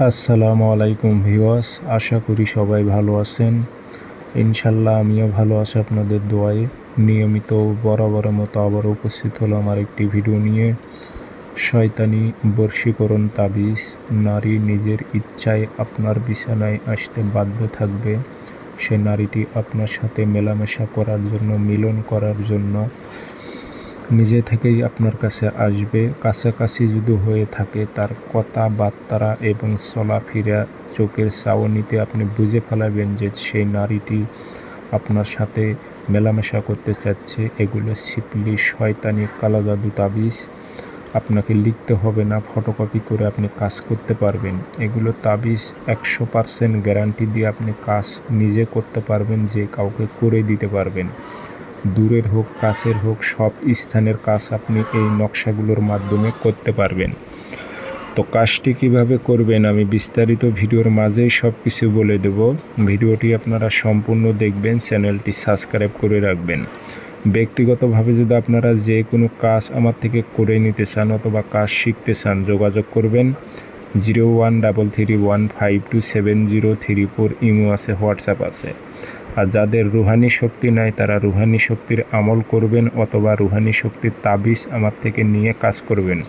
আসসালামু আলাইকুম ভিওয়াস আশা করি সবাই ভালো আছেন। ইনশাল্লাহ আমিও ভালো আছি আপনাদের দোয়ায়। নিয়মিত বরাবরের মতো আবার উপস্থিত হলাম আর একটি ভিডিও নিয়ে। শয়তানি বর্ষীকরণ তাবিজ, নারী নিজের ইচ্ছায় আপনার বিছানায় আসতে বাধ্য থাকবে। সে নারীটি আপনার সাথে মেলামেশা করার জন্য, মিলন করার জন্য নিজে থেকেই আপনার কাছে আসবে। কাছাকাছি যদি হয়ে থাকে তার কথা কথাবার্তা এবং চলাফেরা, চোখের চাউনিতে আপনি বুঝে ফেলাবেন যে সেই নারীটি আপনার সাথে মেলামেশা করতে চাচ্ছে। এগুলো সিপলি শয়তানি কালা জাদু তাবিজ। আপনাকে লিখতে হবে না ফটোকপি করে আপনি কাজ করতে পারবেন। এগুলো তাবিজ একশো পারসেন্ট গ্যারান্টি দিয়ে আপনি কাজ নিজে করতে পারবেন, যে কাউকে করে দিতে পারবেন। দূরের হোক, কাছের হোক, সব স্থানের কাজ আপনি এই নকশাগুলোর মাধ্যমে করতে পারবেন। তো কাজটি কীভাবে করবেন আমি বিস্তারিত ভিডিওর মাঝেই সব কিছু বলে দেব। ভিডিওটি আপনারা সম্পূর্ণ দেখবেন, চ্যানেলটি সাবস্ক্রাইব করে রাখবেন। ব্যক্তিগতভাবে যদি আপনারা যে কোনো কাজ আমার থেকে করে নিতে চান অথবা কাজ শিখতে চান, যোগাযোগ করবেন। Zero one double three one five two seven zero three four Imo আছে, হোয়াটসঅ্যাপ আছে। আর যাদের রুহানি শক্তি নাই, তারা রুহানি শক্তির আমল করবেন অথবা রুহানি শক্তির তাবিজ আমার থেকে নিয়ে কাজ করবেন।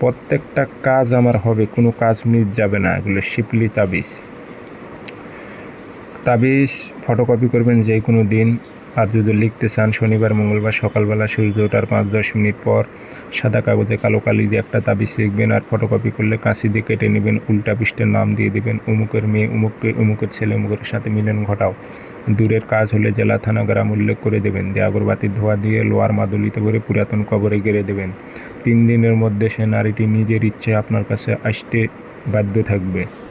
প্রত্যেকটা কাজ আমার হবে, কোনো কাজ মিস যাবে না, এগুলো শিপলি তাবিজ। তাবিজ ফটোকপি করবেন যে কোনো দিন। আর যদি লিখতে চান, শনিবার, মঙ্গলবার সকালবেলা সূর্য ওঠার পাঁচ দশ মিনিট পর সাদা কাগজে কালো কালি দিয়ে একটা তাবিজ লিখবেন আর ফটোকপি করলে কাঁচি দিয়ে কেটে নেবেন, উল্টা পৃষ্ঠের নাম দিয়ে দেবেন অমুকের মেয়ে অমুককে অমুকের ছেলে অমুকের সাথে মিলন ঘটাও। দূরের কাজ হলে জেলা, থানা, গ্রাম উল্লেখ করে দেবেন। দিয়ে আগরবাতির ধোয়া দিয়ে লোয়ার মাদুলিতে ভরে পুরাতন কবরে গেড়ে দেবেন। তিন দিনের মধ্যে সে নারীটি নিজের ইচ্ছে আপনার কাছে আসতে বাধ্য থাকবে।